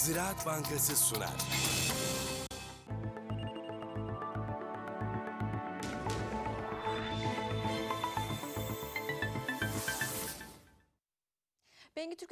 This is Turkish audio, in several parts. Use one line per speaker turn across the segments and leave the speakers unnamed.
Ziraat Bankası sunar.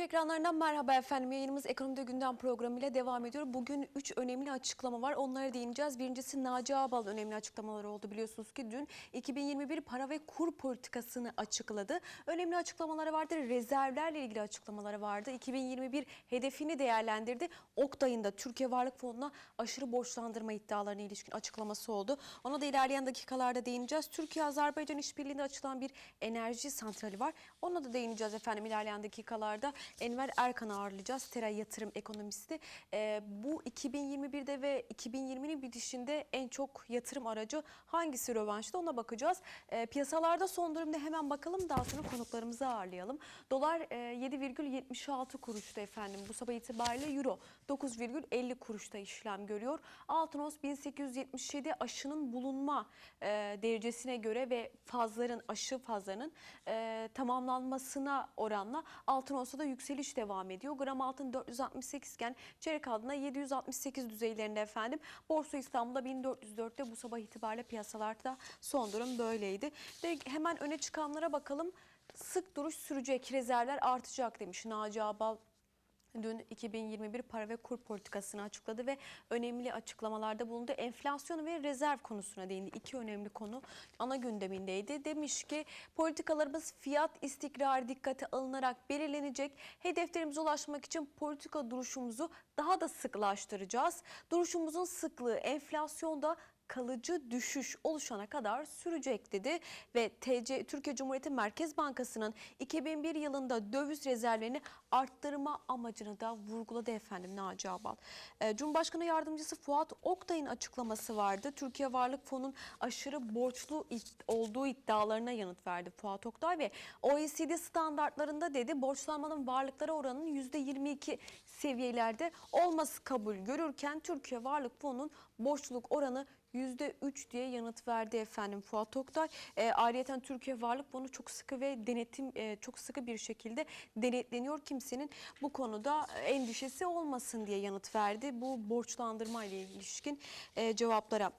Ekranlarından merhaba efendim. Yayınımız Ekonomide Gündem programıyla devam ediyor. Bugün 3 önemli açıklama var. Onlara değineceğiz. Birincisi Naci Ağbal'ın önemli açıklamaları oldu. Biliyorsunuz ki dün 2021 para ve kur politikasını açıkladı. Önemli açıklamaları vardı. Rezervlerle ilgili açıklamaları vardı. 2021 hedefini değerlendirdi. Oktay'ın da Türkiye Varlık Fonu'na aşırı borçlandırma iddialarına ilişkin açıklaması oldu. Ona da ilerleyen dakikalarda değineceğiz. Türkiye-Azerbaycan işbirliğinde açılan bir enerji santrali var. Ona da değineceğiz efendim ilerleyen dakikalarda. Enver Erkan'ı ağırlayacağız. Tera Yatırım Ekonomisti. Ee, bu 2021'de ve 2020'nin bitişinde en çok yatırım aracı hangisi rövanşta ona bakacağız. Ee, piyasalarda son durumda hemen bakalım daha sonra konuklarımızı ağırlayalım. Dolar e, 7,76 kuruşta efendim bu sabah itibariyle euro 9,50 kuruşta işlem görüyor. Altın ons 1877 aşının bulunma e, derecesine göre ve fazların aşı fazlarının e, tamamlanmasına oranla altın olsa da yükseliş devam ediyor. Gram altın 468 iken çeyrek altında 768 düzeylerinde efendim. Borsa İstanbul'da 1404'te bu sabah itibariyle piyasalarda son durum böyleydi. Ve hemen öne çıkanlara bakalım. Sık duruş sürecek, rezervler artacak demiş Naci Abal Dün 2021 para ve kur politikasını açıkladı ve önemli açıklamalarda bulundu. Enflasyon ve rezerv konusuna değindi. İki önemli konu ana gündemindeydi. Demiş ki politikalarımız fiyat istikrarı dikkate alınarak belirlenecek. Hedeflerimize ulaşmak için politika duruşumuzu daha da sıklaştıracağız. Duruşumuzun sıklığı enflasyonda kalıcı düşüş oluşana kadar sürecek dedi ve TC Türkiye Cumhuriyeti Merkez Bankası'nın 2001 yılında döviz rezervlerini arttırma amacını da vurguladı efendim Naci Abal. Ee, Cumhurbaşkanı Yardımcısı Fuat Oktay'ın açıklaması vardı. Türkiye Varlık Fonu'nun aşırı borçlu olduğu iddialarına yanıt verdi Fuat Oktay ve OECD standartlarında dedi borçlanmanın varlıklara oranının %22 seviyelerde olması kabul görürken Türkiye Varlık Fonu'nun borçluluk oranı %3 diye yanıt verdi efendim Fuat Oktay. E, ayrıca Türkiye Varlık Fonu çok sıkı ve denetim e, çok sıkı bir şekilde denetleniyor. Kimsenin bu konuda endişesi olmasın diye yanıt verdi. Bu borçlandırma ile ilişkin e, cevaplara.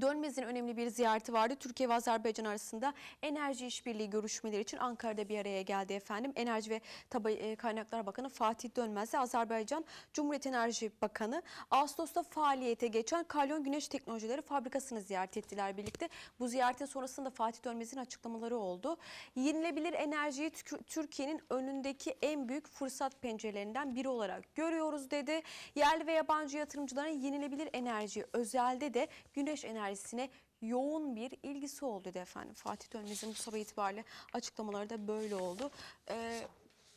Dönmez'in önemli bir ziyareti vardı. Türkiye ve Azerbaycan arasında enerji işbirliği görüşmeleri için Ankara'da bir araya geldi efendim. Enerji ve Tabi e, Kaynaklar Bakanı Fatih Dönmez ile Azerbaycan Cumhuriyet Enerji Bakanı Ağustos'ta faaliyete geçen Kalyon Güneş Teknolojileri Fabrikası'nı ziyaret ettiler birlikte. Bu ziyaretin sonrasında Fatih Dönmez'in açıklamaları oldu. Yenilebilir enerjiyi Tü- Türkiye'nin önündeki en büyük fırsat pencerelerinden biri olarak görüyoruz dedi. Yerli ve yabancı yatırımcıların yenilebilir enerji özelde de güneş enerjisine yoğun bir ilgisi oldu dedi efendim. Fatih Dönmez'in bu sabah itibariyle açıklamaları da böyle oldu. Ee,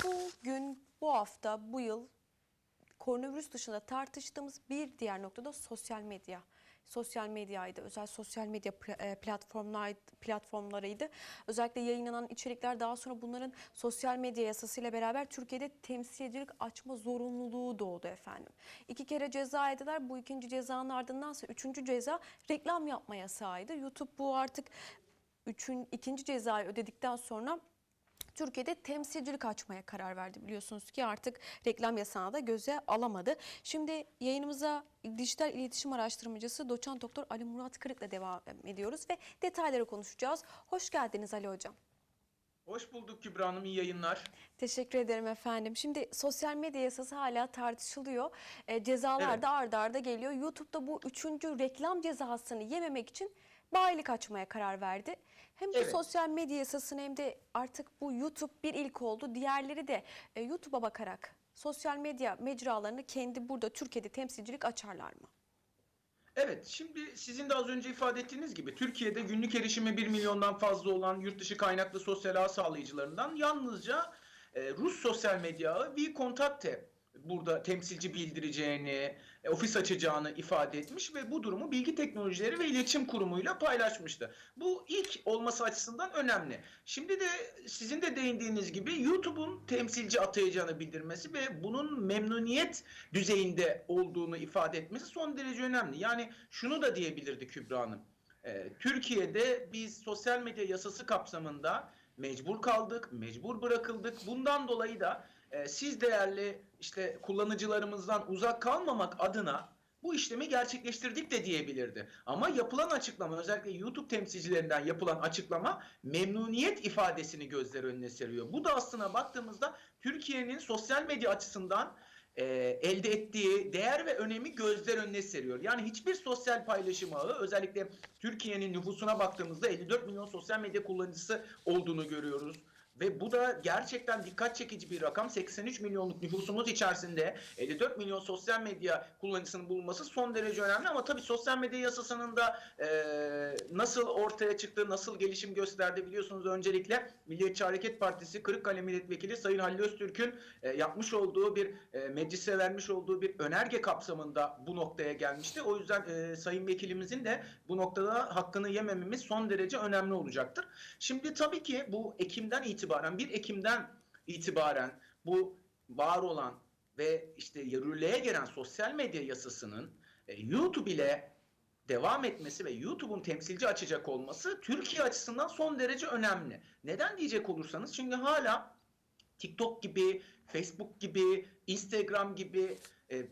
bugün, bu hafta, bu yıl koronavirüs dışında tartıştığımız bir diğer noktada sosyal medya. Sosyal medyaydı. Özel sosyal medya e, platformlar platformlarıydı. Özellikle yayınlanan içerikler daha sonra bunların sosyal medya yasasıyla beraber Türkiye'de temsilcilik açma zorunluluğu doğdu efendim. İki kere ceza yediler. Bu ikinci cezanın ardındansa üçüncü ceza reklam yapma yasağıydı. YouTube bu artık üçün, ikinci cezayı ödedikten sonra Türkiye'de temsilcilik açmaya karar verdi. Biliyorsunuz ki artık reklam yasağını da göze alamadı. Şimdi yayınımıza dijital iletişim araştırmacısı doçent doktor Ali Murat Kırık'la devam ediyoruz ve detayları konuşacağız. Hoş geldiniz Ali Hocam.
Hoş bulduk Kübra Hanım, iyi yayınlar.
Teşekkür ederim efendim. Şimdi sosyal medya yasası hala tartışılıyor. E, cezalar
Evet.
da arda arda geliyor. YouTube'da bu üçüncü reklam cezasını yememek için bayilik açmaya karar verdi. Hem bu
Evet.
sosyal medya yasasını hem de artık bu YouTube bir ilk oldu. Diğerleri de e, YouTube'a bakarak sosyal medya mecralarını kendi burada Türkiye'de temsilcilik açarlar mı?
Evet, şimdi sizin de az önce ifade ettiğiniz gibi Türkiye'de günlük erişimi 1 milyondan fazla olan yurt dışı kaynaklı sosyal ağ sağlayıcılarından yalnızca e, Rus sosyal medya ağı Vkontakte burada temsilci bildireceğini, e, ofis açacağını ifade etmiş ve bu durumu Bilgi Teknolojileri ve İletişim Kurumu'yla paylaşmıştı. Bu ilk olması açısından önemli. Şimdi de sizin de değindiğiniz gibi YouTube'un temsilci atayacağını bildirmesi ve bunun memnuniyet düzeyinde olduğunu ifade etmesi son derece önemli. Yani şunu da diyebilirdi Kübra Hanım. Ee, Türkiye'de biz sosyal medya yasası kapsamında mecbur kaldık, mecbur bırakıldık. Bundan dolayı da e, siz değerli işte kullanıcılarımızdan uzak kalmamak adına bu işlemi gerçekleştirdik de diyebilirdi. Ama yapılan açıklama özellikle YouTube temsilcilerinden yapılan açıklama memnuniyet ifadesini gözler önüne seriyor. Bu da aslına baktığımızda Türkiye'nin sosyal medya açısından e, elde ettiği değer ve önemi gözler önüne seriyor. Yani hiçbir sosyal paylaşım ağı özellikle Türkiye'nin nüfusuna baktığımızda 54 milyon sosyal medya kullanıcısı olduğunu görüyoruz. Ve bu da gerçekten dikkat çekici bir rakam. 83 milyonluk nüfusumuz içerisinde 54 milyon sosyal medya kullanıcısının bulunması son derece önemli. Ama tabii sosyal medya yasasının da e, nasıl ortaya çıktığı, nasıl gelişim gösterdi biliyorsunuz öncelikle Milliyetçi Hareket Partisi Kırıkkale Milletvekili Sayın Halil Öztürk'ün e, yapmış olduğu bir e, meclise vermiş olduğu bir önerge kapsamında bu noktaya gelmişti. O yüzden e, Sayın Vekilimizin de bu noktada hakkını yemememiz son derece önemli olacaktır. Şimdi tabii ki bu Ekim'den itibaren 1 Ekim'den itibaren bu var olan ve işte yürürlüğe gelen sosyal medya yasasının e, YouTube ile devam etmesi ve YouTube'un temsilci açacak olması Türkiye açısından son derece önemli. Neden diyecek olursanız çünkü hala TikTok gibi, Facebook gibi, Instagram gibi e,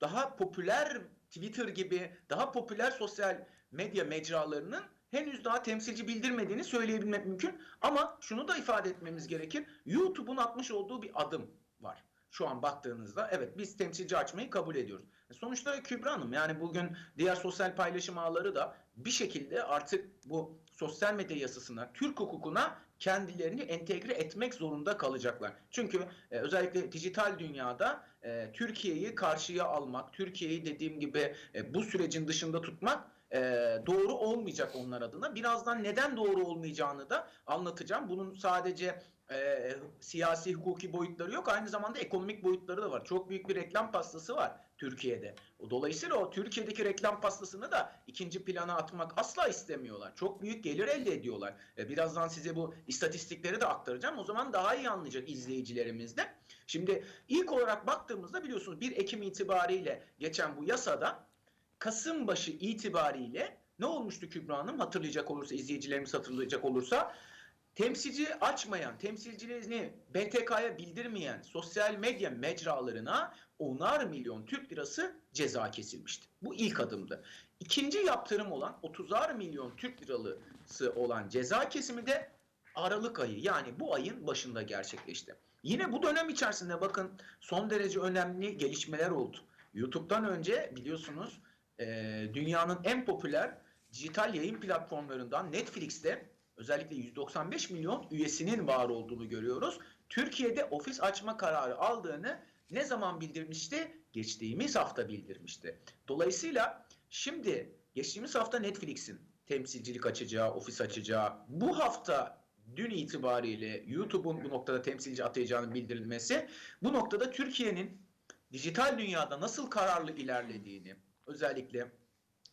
daha popüler Twitter gibi daha popüler sosyal medya mecralarının henüz daha temsilci bildirmediğini söyleyebilmek mümkün. Ama şunu da ifade etmemiz gerekir. YouTube'un atmış olduğu bir adım var. Şu an baktığınızda evet biz temsilci açmayı kabul ediyoruz. E, Sonuçta Kübra Hanım yani bugün diğer sosyal paylaşım ağları da bir şekilde artık bu sosyal medya yasasına, Türk hukukuna kendilerini entegre etmek zorunda kalacaklar. Çünkü e, özellikle dijital dünyada e, Türkiye'yi karşıya almak, Türkiye'yi dediğim gibi e, bu sürecin dışında tutmak e, doğru olmayacak onlar adına. Birazdan neden doğru olmayacağını da anlatacağım. Bunun sadece e, siyasi hukuki boyutları yok. Aynı zamanda ekonomik boyutları da var. Çok büyük bir reklam pastası var Türkiye'de. Dolayısıyla o Türkiye'deki reklam pastasını da ikinci plana atmak asla istemiyorlar. Çok büyük gelir elde ediyorlar. E, birazdan size bu istatistikleri de aktaracağım. O zaman daha iyi anlayacak izleyicilerimiz de. Şimdi ilk olarak baktığımızda biliyorsunuz 1 Ekim itibariyle geçen bu yasada Kasım başı itibariyle ne olmuştu Kübra Hanım? Hatırlayacak olursa, izleyicilerimiz hatırlayacak olursa temsilci açmayan, temsilcilerini BTK'ya bildirmeyen sosyal medya mecralarına onar milyon Türk lirası ceza kesilmişti. Bu ilk adımdı. İkinci yaptırım olan 30'ar milyon Türk lirası olan ceza kesimi de Aralık ayı yani bu ayın başında gerçekleşti. Yine bu dönem içerisinde bakın son derece önemli gelişmeler oldu. YouTube'dan önce biliyorsunuz e, dünyanın en popüler dijital yayın platformlarından Netflix'te özellikle 195 milyon üyesinin var olduğunu görüyoruz. Türkiye'de ofis açma kararı aldığını ne zaman bildirmişti? Geçtiğimiz hafta bildirmişti. Dolayısıyla şimdi geçtiğimiz hafta Netflix'in temsilcilik açacağı, ofis açacağı, bu hafta dün itibariyle YouTube'un bu noktada temsilci atayacağının bildirilmesi bu noktada Türkiye'nin dijital dünyada nasıl kararlı ilerlediğini özellikle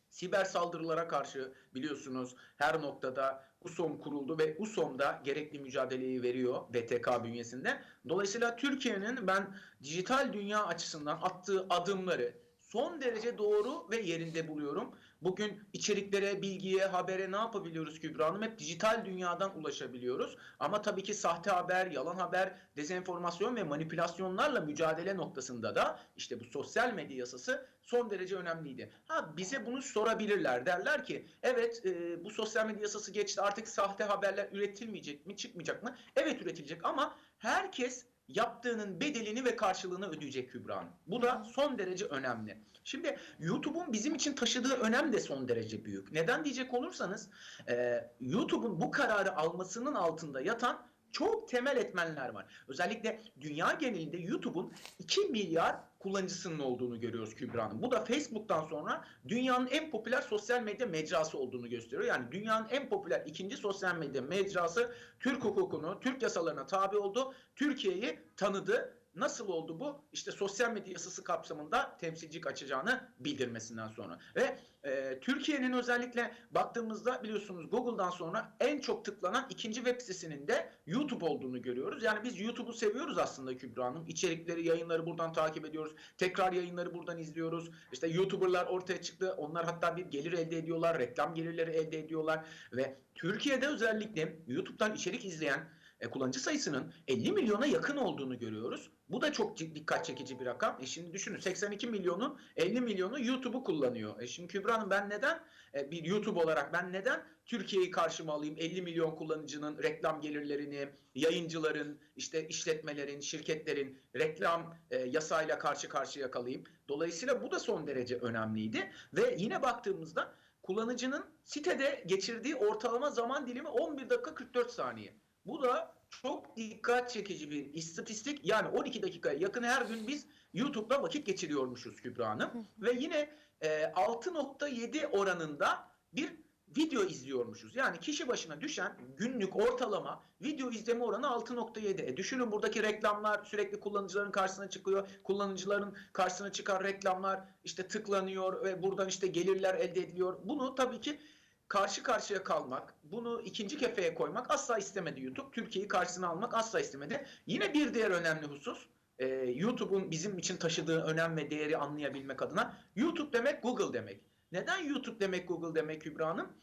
siber saldırılara karşı biliyorsunuz her noktada USOM kuruldu ve USOM da gerekli mücadeleyi veriyor BTK bünyesinde. Dolayısıyla Türkiye'nin ben dijital dünya açısından attığı adımları son derece doğru ve yerinde buluyorum. Bugün içeriklere, bilgiye, habere ne yapabiliyoruz Kübra Hanım? Hep dijital dünyadan ulaşabiliyoruz. Ama tabii ki sahte haber, yalan haber, dezenformasyon ve manipülasyonlarla mücadele noktasında da işte bu sosyal medya yasası son derece önemliydi. Ha bize bunu sorabilirler. Derler ki evet e, bu sosyal medya yasası geçti artık sahte haberler üretilmeyecek mi, çıkmayacak mı? Evet üretilecek ama herkes yaptığının bedelini ve karşılığını ödeyecek Kübra. Bu da son derece önemli. Şimdi YouTube'un bizim için taşıdığı önem de son derece büyük. Neden diyecek olursanız e, YouTube'un bu kararı almasının altında yatan çok temel etmenler var. Özellikle dünya genelinde YouTube'un 2 milyar kullanıcısının olduğunu görüyoruz Kübra Hanım. Bu da Facebook'tan sonra dünyanın en popüler sosyal medya mecrası olduğunu gösteriyor. Yani dünyanın en popüler ikinci sosyal medya mecrası Türk hukukunu, Türk yasalarına tabi oldu. Türkiye'yi tanıdı. Nasıl oldu bu? İşte sosyal medya yasası kapsamında temsilcilik açacağını bildirmesinden sonra. Ve e, Türkiye'nin özellikle baktığımızda biliyorsunuz Google'dan sonra en çok tıklanan ikinci web sitesinin de YouTube olduğunu görüyoruz. Yani biz YouTube'u seviyoruz aslında Kübra Hanım. İçerikleri, yayınları buradan takip ediyoruz. Tekrar yayınları buradan izliyoruz. İşte YouTuber'lar ortaya çıktı. Onlar hatta bir gelir elde ediyorlar. Reklam gelirleri elde ediyorlar. Ve Türkiye'de özellikle YouTube'dan içerik izleyen e, kullanıcı sayısının 50 milyona yakın olduğunu görüyoruz. Bu da çok dikkat çekici bir rakam. E şimdi düşünün 82 milyonun 50 milyonu YouTube'u kullanıyor. E şimdi Kübra Hanım ben neden e, bir YouTube olarak ben neden Türkiye'yi karşıma alayım 50 milyon kullanıcının reklam gelirlerini, yayıncıların, işte işletmelerin, şirketlerin reklam e, yasayla karşı karşıya kalayım. Dolayısıyla bu da son derece önemliydi ve yine baktığımızda kullanıcının sitede geçirdiği ortalama zaman dilimi 11 dakika 44 saniye. Bu da çok dikkat çekici bir istatistik. Yani 12 dakikaya yakın her gün biz YouTube'da vakit geçiriyormuşuz Kübra Hanım. Ve yine e, 6.7 oranında bir video izliyormuşuz. Yani kişi başına düşen günlük ortalama video izleme oranı 6.7. E düşünün buradaki reklamlar sürekli kullanıcıların karşısına çıkıyor. Kullanıcıların karşısına çıkan reklamlar işte tıklanıyor ve buradan işte gelirler elde ediliyor. Bunu tabii ki karşı karşıya kalmak, bunu ikinci kefeye koymak asla istemedi YouTube. Türkiye'yi karşısına almak asla istemedi. Yine bir diğer önemli husus, e, YouTube'un bizim için taşıdığı önem ve değeri anlayabilmek adına YouTube demek Google demek. Neden YouTube demek Google demek Kübra Hanım?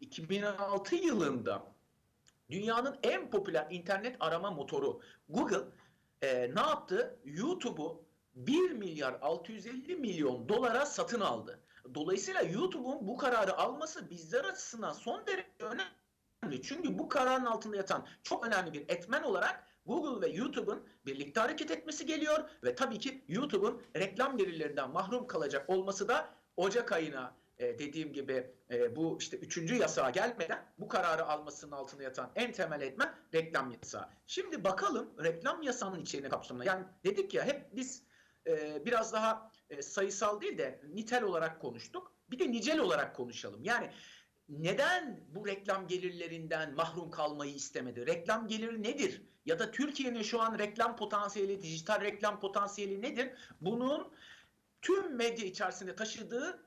2006 yılında dünyanın en popüler internet arama motoru Google e, ne yaptı? YouTube'u 1 milyar 650 milyon dolara satın aldı. Dolayısıyla YouTube'un bu kararı alması bizler açısından son derece önemli. Çünkü bu kararın altında yatan çok önemli bir etmen olarak Google ve YouTube'un birlikte hareket etmesi geliyor ve tabii ki YouTube'un reklam gelirlerinden mahrum kalacak olması da Ocak ayına e, dediğim gibi e, bu işte üçüncü yasağa gelmeden bu kararı almasının altında yatan en temel etmen reklam yasağı. Şimdi bakalım reklam yasağının içeriğine kapsamında. Yani dedik ya hep biz e, biraz daha e, sayısal değil de nitel olarak konuştuk. Bir de nicel olarak konuşalım. Yani neden bu reklam gelirlerinden mahrum kalmayı istemedi? Reklam geliri nedir? Ya da Türkiye'nin şu an reklam potansiyeli, dijital reklam potansiyeli nedir? Bunun tüm medya içerisinde taşıdığı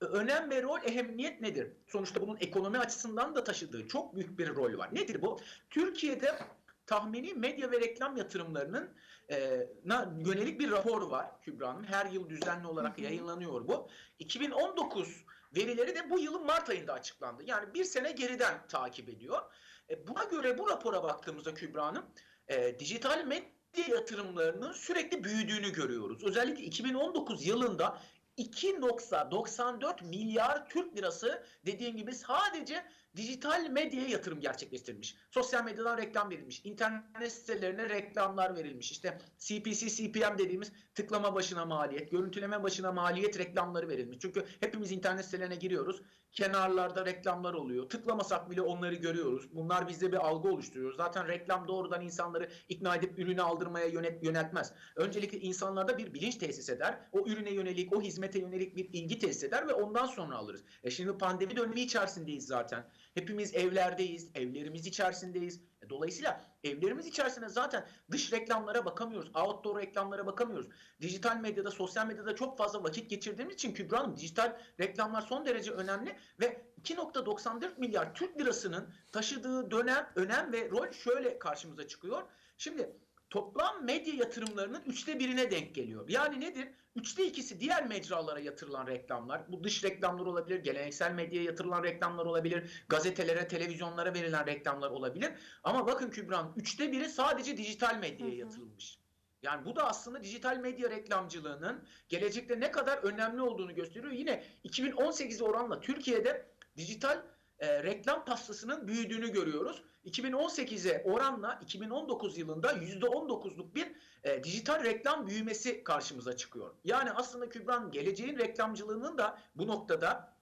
önem ve rol, ehemmiyet nedir? Sonuçta bunun ekonomi açısından da taşıdığı çok büyük bir rol var. Nedir bu? Türkiye'de tahmini medya ve reklam yatırımlarının e, na yönelik bir rapor var Kübra Hanım. Her yıl düzenli olarak yayınlanıyor bu. 2019 verileri de bu yılın Mart ayında açıklandı. Yani bir sene geriden takip ediyor. E, buna göre bu rapora baktığımızda Kübra Hanım e, dijital medya yatırımlarının sürekli büyüdüğünü görüyoruz. Özellikle 2019 yılında 2.94 milyar Türk lirası dediğim gibi sadece dijital medyaya yatırım gerçekleştirilmiş. Sosyal medyadan reklam verilmiş. internet sitelerine reklamlar verilmiş. İşte CPC, CPM dediğimiz tıklama başına maliyet, görüntüleme başına maliyet reklamları verilmiş. Çünkü hepimiz internet sitelerine giriyoruz. Kenarlarda reklamlar oluyor. Tıklamasak bile onları görüyoruz. Bunlar bizde bir algı oluşturuyor. Zaten reklam doğrudan insanları ikna edip ürünü aldırmaya yönet, yöneltmez. Öncelikle insanlarda bir bilinç tesis eder. O ürüne yönelik, o hizmete yönelik bir ilgi tesis eder ve ondan sonra alırız. E şimdi pandemi dönemi içerisindeyiz zaten. Hepimiz evlerdeyiz, evlerimiz içerisindeyiz. E Dolayısıyla evlerimiz içerisinde zaten dış reklamlara bakamıyoruz, outdoor reklamlara bakamıyoruz. Dijital medyada, sosyal medyada çok fazla vakit geçirdiğimiz için Kübra Hanım dijital reklamlar son derece önemli ve 2.94 milyar Türk lirasının taşıdığı dönem, önem ve rol şöyle karşımıza çıkıyor. Şimdi toplam medya yatırımlarının üçte birine denk geliyor. Yani nedir? Üçte ikisi diğer mecralara yatırılan reklamlar. Bu dış reklamlar olabilir, geleneksel medyaya yatırılan reklamlar olabilir, gazetelere, televizyonlara verilen reklamlar olabilir. Ama bakın Kübra Hanım, üçte biri sadece dijital medyaya
Hı hı.
yatırılmış. Yani bu da aslında dijital medya reklamcılığının gelecekte ne kadar önemli olduğunu gösteriyor. Yine 2018'e oranla Türkiye'de dijital e, reklam pastasının büyüdüğünü görüyoruz. 2018'e oranla 2019 yılında %19'luk bir e, dijital reklam büyümesi karşımıza çıkıyor. Yani aslında Kübra'nın geleceğin reklamcılığının da bu noktada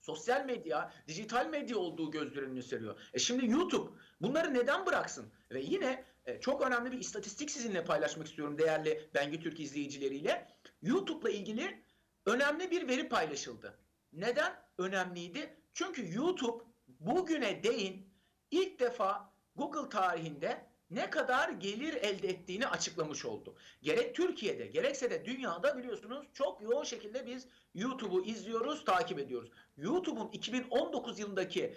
sosyal medya, dijital medya olduğu göz önüne seriyor. E şimdi YouTube bunları neden bıraksın? Ve yine e, çok önemli bir istatistik sizinle paylaşmak istiyorum değerli Bengi Türk izleyicileriyle. YouTube'la ilgili önemli bir veri paylaşıldı. Neden önemliydi? Çünkü YouTube bugüne değin ilk defa Google tarihinde ne kadar gelir elde ettiğini açıklamış oldu. Gerek Türkiye'de gerekse de dünyada biliyorsunuz çok yoğun şekilde biz YouTube'u izliyoruz, takip ediyoruz. YouTube'un 2019 yılındaki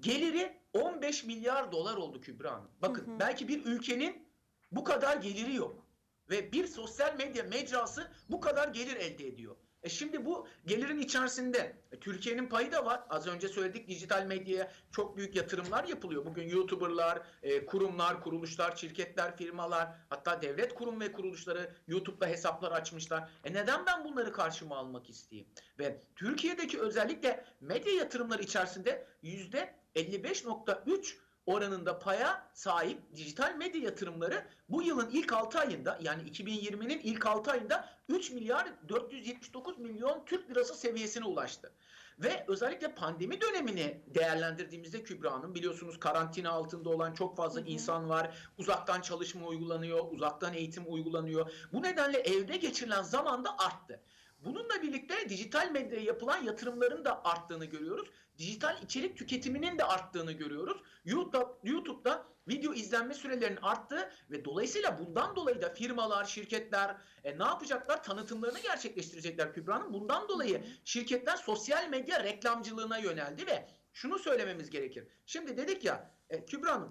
geliri 15 milyar dolar oldu Kübra Hanım. Bakın
Hı hı.
belki bir ülkenin bu kadar geliri yok. Ve bir sosyal medya mecrası bu kadar gelir elde ediyor. E şimdi bu gelirin içerisinde e, Türkiye'nin payı da var. Az önce söyledik dijital medyaya çok büyük yatırımlar yapılıyor. Bugün YouTuber'lar, e, kurumlar, kuruluşlar, şirketler, firmalar, hatta devlet kurum ve kuruluşları YouTube'da hesaplar açmışlar. E neden ben bunları karşıma almak isteyeyim? Ve Türkiye'deki özellikle medya yatırımları içerisinde yüzde 55.3 oranında paya sahip dijital medya yatırımları bu yılın ilk 6 ayında yani 2020'nin ilk 6 ayında 3 milyar 479 milyon Türk lirası seviyesine ulaştı. Ve özellikle pandemi dönemini değerlendirdiğimizde Kübra Hanım biliyorsunuz karantina altında olan çok fazla
Hı hı.
insan var. Uzaktan çalışma uygulanıyor, uzaktan eğitim uygulanıyor. Bu nedenle evde geçirilen zaman da arttı. Bununla birlikte dijital medyaya yapılan yatırımların da arttığını görüyoruz. Dijital içerik tüketiminin de arttığını görüyoruz. YouTube, YouTube'da video izlenme sürelerinin arttığı ve dolayısıyla bundan dolayı da firmalar, şirketler e, ne yapacaklar? Tanıtımlarını gerçekleştirecekler Kübra Hanım. Bundan dolayı şirketler sosyal medya reklamcılığına yöneldi ve şunu söylememiz gerekir. Şimdi dedik ya e, Kübra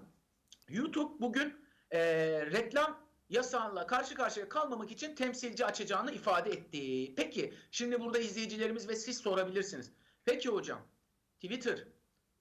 YouTube bugün e, reklam yasağıyla karşı karşıya kalmamak için temsilci açacağını ifade etti. Peki şimdi burada izleyicilerimiz ve siz sorabilirsiniz. Peki hocam Twitter,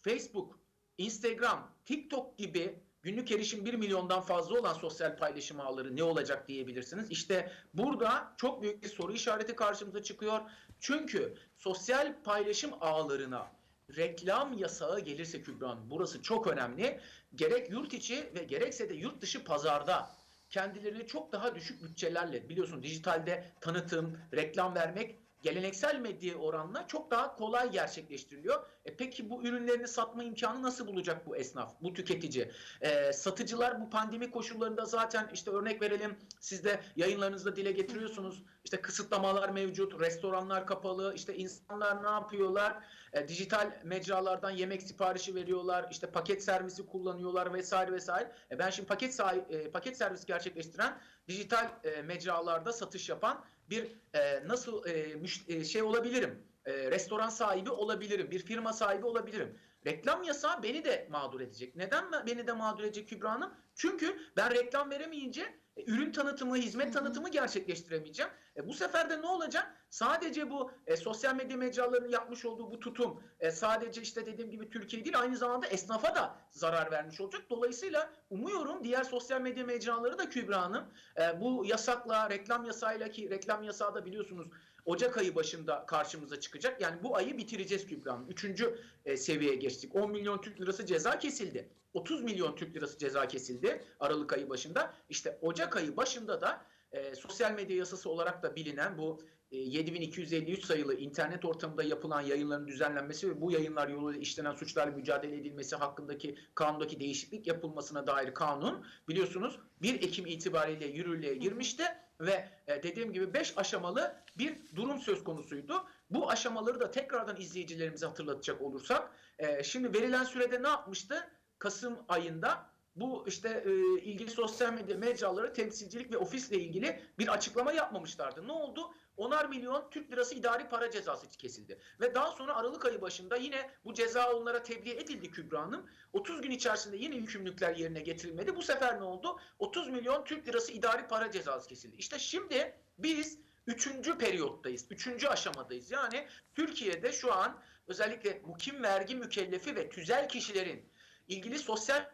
Facebook, Instagram, TikTok gibi günlük erişim 1 milyondan fazla olan sosyal paylaşım ağları ne olacak diyebilirsiniz. İşte burada çok büyük bir soru işareti karşımıza çıkıyor. Çünkü sosyal paylaşım ağlarına reklam yasağı gelirse Kübra Hanım, burası çok önemli. Gerek yurt içi ve gerekse de yurt dışı pazarda kendilerini çok daha düşük bütçelerle biliyorsun dijitalde tanıtım, reklam vermek geleneksel medya oranla çok daha kolay gerçekleştiriliyor. E peki bu ürünlerini satma imkanı nasıl bulacak bu esnaf, bu tüketici? E, satıcılar bu pandemi koşullarında zaten işte örnek verelim siz de yayınlarınızda dile getiriyorsunuz. İşte kısıtlamalar mevcut, restoranlar kapalı, işte insanlar ne yapıyorlar? E, dijital mecralardan yemek siparişi veriyorlar, işte paket servisi kullanıyorlar vesaire vesaire. E, ben şimdi paket e, paket servis gerçekleştiren dijital e, mecralarda satış yapan bir e, nasıl e, müş- e, şey olabilirim? E, restoran sahibi olabilirim, bir firma sahibi olabilirim. Reklam yasağı beni de mağdur edecek. Neden ben- beni de mağdur edecek Kübra Hanım? Çünkü ben reklam veremeyince e, ürün tanıtımı, hizmet tanıtımı gerçekleştiremeyeceğim. E, bu sefer de ne olacak? Sadece bu e, sosyal medya mecralarının yapmış olduğu bu tutum e, sadece işte dediğim gibi Türkiye değil aynı zamanda esnafa da zarar vermiş olacak. Dolayısıyla umuyorum diğer sosyal medya mecraları da Kübra Hanım e, bu yasakla, reklam yasağıyla ki reklam yasağı da biliyorsunuz Ocak ayı başında karşımıza çıkacak. Yani bu ayı bitireceğiz Kübra Hanım. Üçüncü e, seviyeye geçtik. 10 milyon Türk lirası ceza kesildi. 30 milyon Türk lirası ceza kesildi Aralık ayı başında. İşte Ocak ayı başında da e, sosyal medya yasası olarak da bilinen bu e, 7253 sayılı internet ortamında yapılan yayınların düzenlenmesi ve bu yayınlar yoluyla işlenen suçlarla mücadele edilmesi hakkındaki kanundaki değişiklik yapılmasına dair kanun biliyorsunuz 1 Ekim itibariyle yürürlüğe girmişti ve e, dediğim gibi 5 aşamalı bir durum söz konusuydu. Bu aşamaları da tekrardan izleyicilerimize hatırlatacak olursak e, şimdi verilen sürede ne yapmıştı? Kasım ayında bu işte e, ilgili sosyal medya mecraları temsilcilik ve ofisle ilgili bir açıklama yapmamışlardı. Ne oldu? Onar milyon Türk lirası idari para cezası kesildi. Ve daha sonra Aralık ayı başında yine bu ceza onlara tebliğ edildi Kübra Hanım. 30 gün içerisinde yine yükümlülükler yerine getirilmedi. Bu sefer ne oldu? 30 milyon Türk lirası idari para cezası kesildi. İşte şimdi biz üçüncü periyottayız. Üçüncü aşamadayız. Yani Türkiye'de şu an özellikle mukim vergi mükellefi ve tüzel kişilerin ilgili sosyal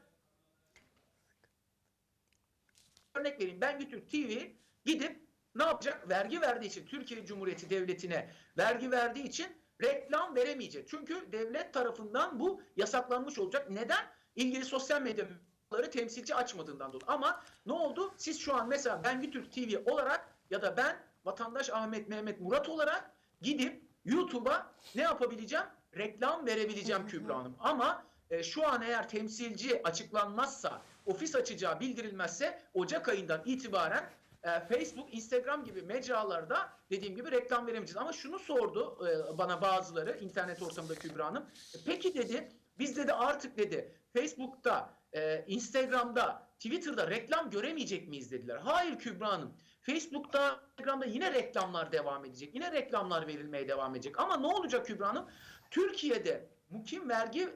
örnek vereyim. Ben Götürk TV gidip ne yapacak? Vergi verdiği için Türkiye Cumhuriyeti Devleti'ne vergi verdiği için reklam veremeyecek. Çünkü devlet tarafından bu yasaklanmış olacak. Neden? İlgili sosyal medyaları temsilci açmadığından dolayı. Ama ne oldu? Siz şu an mesela ben Götürk TV olarak ya da ben vatandaş Ahmet Mehmet Murat olarak gidip YouTube'a ne yapabileceğim? Reklam verebileceğim Kübra Hanım. Ama e, şu an eğer temsilci açıklanmazsa, ofis açacağı bildirilmezse Ocak ayından itibaren e, Facebook, Instagram gibi mecralarda dediğim gibi reklam veremeyeceğiz. Ama şunu sordu e, bana bazıları internet ortamında Kübra Hanım. E, peki dedi biz dedi artık dedi Facebook'ta, e, Instagram'da, Twitter'da reklam göremeyecek miyiz dediler. Hayır Kübra Hanım. Facebook'ta, Instagram'da yine reklamlar devam edecek. Yine reklamlar verilmeye devam edecek. Ama ne olacak Kübra Hanım? Türkiye'de mukim vergi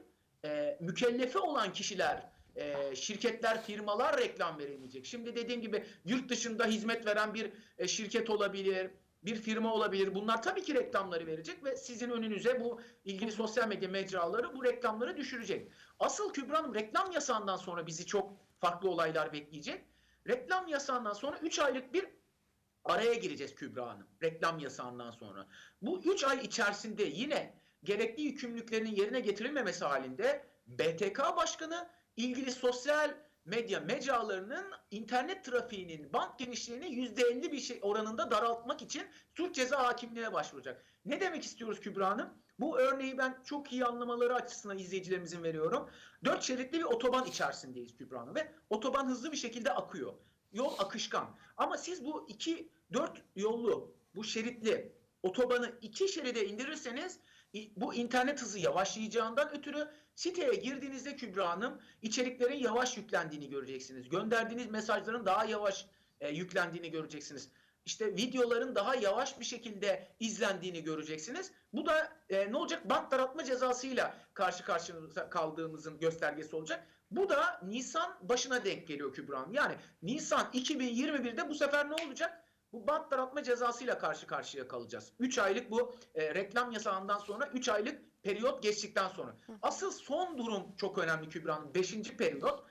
e, mükellefi olan kişiler, e, şirketler, firmalar reklam veremeyecek. Şimdi dediğim gibi yurt dışında hizmet veren bir e, şirket olabilir, bir firma olabilir. Bunlar tabii ki reklamları verecek ve sizin önünüze bu ilgili sosyal medya mecraları bu reklamları düşürecek. Asıl Kübra Hanım reklam yasağından sonra bizi çok farklı olaylar bekleyecek. Reklam yasağından sonra 3 aylık bir araya gireceğiz Kübra Hanım. Reklam yasağından sonra. Bu 3 ay içerisinde yine gerekli yükümlülüklerinin yerine getirilmemesi halinde BTK Başkanı ilgili sosyal medya mecralarının internet trafiğinin bank genişliğini %50 bir şey oranında daraltmak için suç ceza hakimliğine başvuracak. Ne demek istiyoruz Kübra Hanım? Bu örneği ben çok iyi anlamaları açısından izleyicilerimizin veriyorum. Dört şeritli bir otoban içerisindeyiz Kübra Hanım ve otoban hızlı bir şekilde akıyor. Yol akışkan. Ama siz bu iki dört yollu bu şeritli otobanı iki şeride indirirseniz bu internet hızı yavaşlayacağından ötürü siteye girdiğinizde Kübra Hanım içeriklerin yavaş yüklendiğini göreceksiniz. Gönderdiğiniz mesajların daha yavaş e, yüklendiğini göreceksiniz. İşte videoların daha yavaş bir şekilde izlendiğini göreceksiniz. Bu da e, ne olacak? Bant daraltma cezasıyla karşı karşıya kaldığımızın göstergesi olacak. Bu da Nisan başına denk geliyor Kübra Hanım. Yani Nisan 2021'de bu sefer ne olacak? Bu bant daraltma cezasıyla karşı karşıya kalacağız. 3 aylık bu e, reklam yasağından sonra 3 aylık periyot geçtikten sonra. Asıl son durum çok önemli Kübra Hanım. 5. periyot.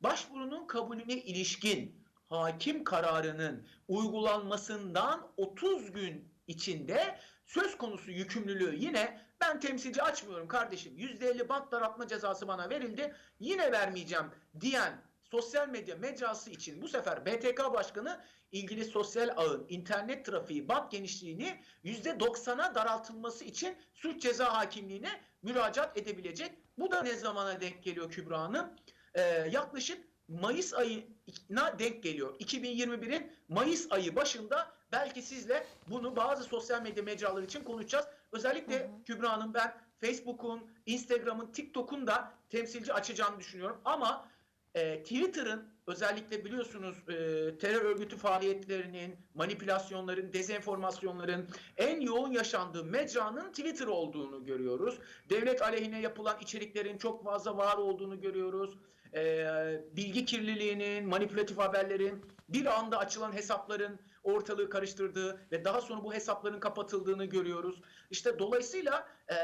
Başvurunun kabulüne ilişkin hakim kararının uygulanmasından 30 gün içinde söz konusu yükümlülüğü yine ben temsilci açmıyorum kardeşim %50 bant daraltma cezası bana verildi yine vermeyeceğim diyen sosyal medya mecrası için bu sefer BTK Başkanı ilgili sosyal ağın internet trafiği bant genişliğini %90'a daraltılması için suç ceza hakimliğine müracaat edebilecek. Bu da ne zamana denk geliyor Kübra Hanım? Ee, yaklaşık Mayıs ayına denk geliyor. 2021'in Mayıs ayı başında belki sizle bunu bazı sosyal medya mecraları için konuşacağız. Özellikle
Hı hı.
Kübra Hanım ben Facebook'un, Instagram'ın, TikTok'un da temsilci açacağını düşünüyorum. Ama e, Twitter'ın özellikle biliyorsunuz e, terör örgütü faaliyetlerinin, manipülasyonların, dezenformasyonların en yoğun yaşandığı mecranın Twitter olduğunu görüyoruz. Devlet aleyhine yapılan içeriklerin çok fazla var olduğunu görüyoruz. E, bilgi kirliliğinin, manipülatif haberlerin, bir anda açılan hesapların ortalığı karıştırdığı ve daha sonra bu hesapların kapatıldığını görüyoruz. İşte dolayısıyla e,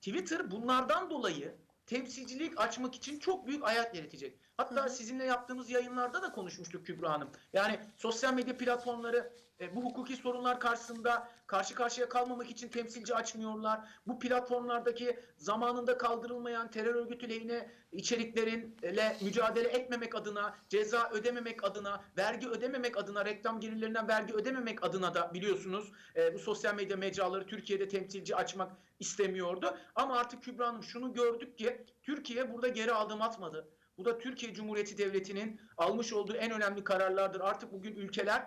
Twitter bunlardan dolayı temsilcilik açmak için çok büyük ayak yaratacak. Hatta
Hı hı.
sizinle yaptığımız yayınlarda da konuşmuştuk Kübra Hanım. Yani sosyal medya platformları e, bu hukuki sorunlar karşısında karşı karşıya kalmamak için temsilci açmıyorlar. Bu platformlardaki zamanında kaldırılmayan terör örgütü lehine içeriklerinle mücadele etmemek adına, ceza ödememek adına, vergi ödememek adına, reklam gelirlerinden vergi ödememek adına da biliyorsunuz e, bu sosyal medya mecraları Türkiye'de temsilci açmak istemiyordu. Ama artık Kübra Hanım şunu gördük ki Türkiye burada geri adım atmadı. Bu da Türkiye Cumhuriyeti Devleti'nin almış olduğu en önemli kararlardır. Artık bugün ülkeler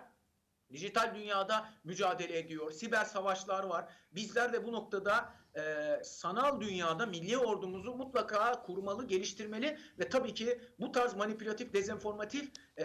dijital dünyada mücadele ediyor. Siber savaşlar var. Bizler de bu noktada e, sanal dünyada milli ordumuzu mutlaka kurmalı, geliştirmeli ve tabii ki bu tarz manipülatif, dezenformatif e,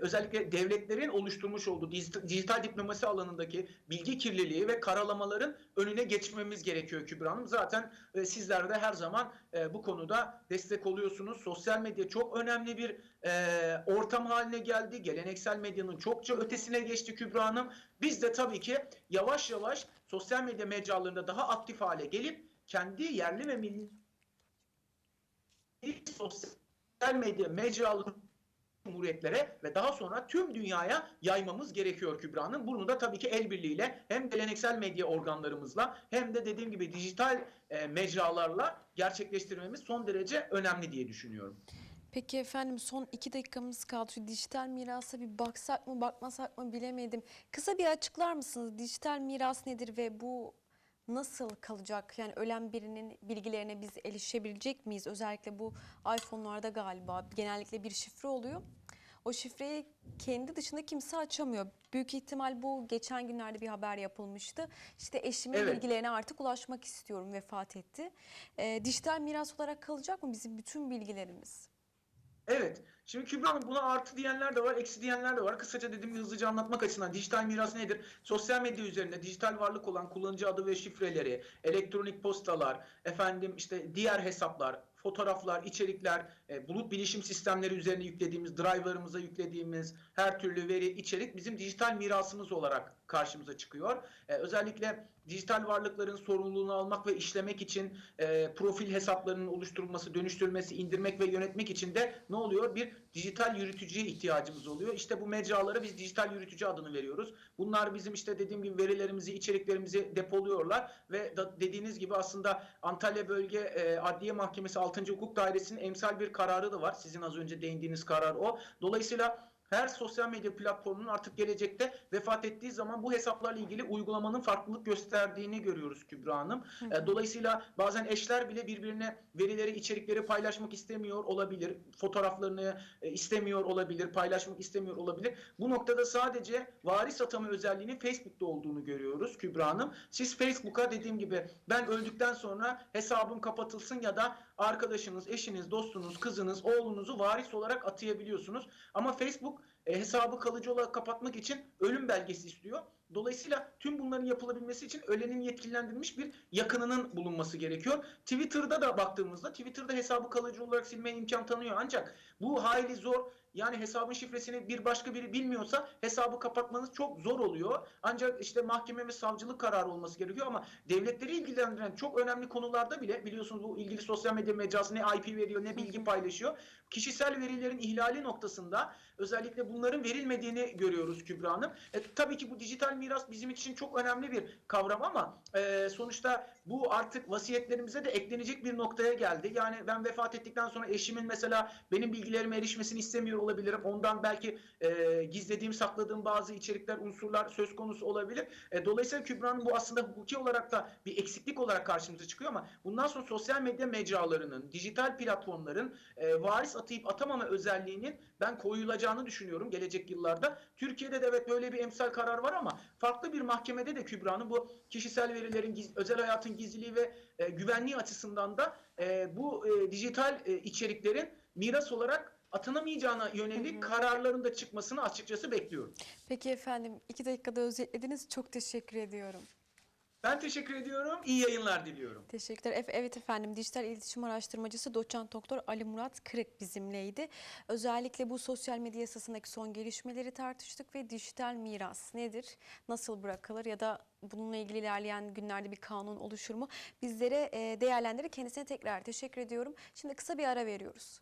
özellikle devletlerin oluşturmuş olduğu dijital, dijital diplomasi alanındaki bilgi kirliliği ve karalamaların önüne geçmemiz gerekiyor Kübra Hanım. Zaten e, sizler de her zaman e, bu konuda destek oluyorsunuz. Sosyal medya çok önemli bir e, ortam haline geldi. Geleneksel medyanın çokça ötesine geçti Kübra Hanım. Biz de tabii ki yavaş yavaş sosyal medya mecralarında daha aktif hale gelip kendi yerli ve milli sosyal medya mecraları cumhuriyetlere ve daha sonra tüm dünyaya yaymamız gerekiyor Kübra Hanım. Bunu da tabii ki el birliğiyle hem geleneksel medya organlarımızla hem de dediğim gibi dijital e, mecralarla gerçekleştirmemiz son derece önemli diye düşünüyorum.
Peki efendim son iki dakikamız kaldı. Şu dijital mirasa bir baksak mı bakmasak mı bilemedim. Kısa bir açıklar mısınız? Dijital miras nedir ve bu nasıl kalacak? Yani ölen birinin bilgilerine biz erişebilecek miyiz? Özellikle bu iPhone'larda galiba genellikle bir şifre oluyor. O şifreyi kendi dışında kimse açamıyor. Büyük ihtimal bu geçen günlerde bir haber yapılmıştı. İşte eşimin
Evet.
bilgilerine artık ulaşmak istiyorum vefat etti. Ee, dijital miras olarak kalacak mı bizim bütün bilgilerimiz?
Evet. Şimdi Kübra Hanım buna artı diyenler de var, eksi diyenler de var. Kısaca dediğim hızlıca anlatmak açısından dijital miras nedir? Sosyal medya üzerinde dijital varlık olan kullanıcı adı ve şifreleri, elektronik postalar, efendim işte diğer hesaplar, fotoğraflar, içerikler, e, bulut bilişim sistemleri üzerine yüklediğimiz, driver'ımıza yüklediğimiz her türlü veri, içerik bizim dijital mirasımız olarak karşımıza çıkıyor. E, özellikle dijital varlıkların sorumluluğunu almak ve işlemek için e, profil hesaplarının oluşturulması, dönüştürülmesi, indirmek ve yönetmek için de ne oluyor? Bir dijital yürütücüye ihtiyacımız oluyor. İşte bu mecralara biz dijital yürütücü adını veriyoruz. Bunlar bizim işte dediğim gibi verilerimizi, içeriklerimizi depoluyorlar ve da, dediğiniz gibi aslında Antalya Bölge e, Adliye Mahkemesi 6. Hukuk Dairesi'nin emsal bir kararı da var. Sizin az önce değindiğiniz karar o. Dolayısıyla her sosyal medya platformunun artık gelecekte vefat ettiği zaman bu hesaplarla ilgili uygulamanın farklılık gösterdiğini görüyoruz Kübra Hanım. E, Dolayısıyla bazen eşler bile birbirine verileri, içerikleri paylaşmak istemiyor olabilir. Fotoğraflarını e, istemiyor olabilir, paylaşmak istemiyor olabilir. Bu noktada sadece varis atama özelliğinin Facebook'ta olduğunu görüyoruz Kübra Hanım. Siz Facebook'a dediğim gibi ben öldükten sonra hesabım kapatılsın ya da arkadaşınız, eşiniz, dostunuz, kızınız, oğlunuzu varis olarak atayabiliyorsunuz. Ama Facebook e, hesabı kalıcı olarak kapatmak için ölüm belgesi istiyor. Dolayısıyla tüm bunların yapılabilmesi için ölenin yetkilendirilmiş bir yakınının bulunması gerekiyor. Twitter'da da baktığımızda Twitter'da hesabı kalıcı olarak silmeye imkan tanıyor. Ancak bu hayli zor. Yani hesabın şifresini bir başka biri bilmiyorsa hesabı kapatmanız çok zor oluyor. Ancak işte mahkeme ve savcılık kararı olması gerekiyor ama devletleri ilgilendiren çok önemli konularda bile biliyorsunuz bu ilgili sosyal medya mecrası ne IP veriyor ne bilgi paylaşıyor. Kişisel verilerin ihlali noktasında özellikle bunların verilmediğini görüyoruz Kübra Hanım. E, tabii ki bu dijital miras bizim için çok önemli bir kavram ama e, sonuçta bu artık vasiyetlerimize de eklenecek bir noktaya geldi. Yani ben vefat ettikten sonra eşimin mesela benim bilgilerime erişmesini istemiyor olabilirim. Ondan belki e, gizlediğim, sakladığım bazı içerikler, unsurlar söz konusu olabilir. E, dolayısıyla Kübra'nın bu aslında hukuki olarak da bir eksiklik olarak karşımıza çıkıyor ama bundan sonra sosyal medya mecralarının, dijital platformların e, varis atayıp atamama özelliğinin ben koyulacağını düşünüyorum gelecek yıllarda. Türkiye'de de evet böyle bir emsal karar var ama farklı bir mahkemede de Kübra'nın bu kişisel verilerin, özel hayatın gizliliği ve e, güvenliği açısından da e, bu e, dijital e, içeriklerin miras olarak atanamayacağına yönelik
Hı hı.
kararların da çıkmasını açıkçası bekliyorum.
Peki efendim iki dakikada özetlediniz. Çok teşekkür ediyorum.
Ben teşekkür ediyorum. İyi yayınlar diliyorum.
Teşekkürler. Evet efendim dijital iletişim araştırmacısı doçent doktor Ali Murat Kırık bizimleydi. Özellikle bu sosyal medya yasasındaki son gelişmeleri tartıştık ve dijital miras nedir? Nasıl bırakılır ya da bununla ilgili ilerleyen günlerde bir kanun oluşur mu? Bizlere e, değerlendirir. Kendisine tekrar teşekkür ediyorum. Şimdi kısa bir ara veriyoruz.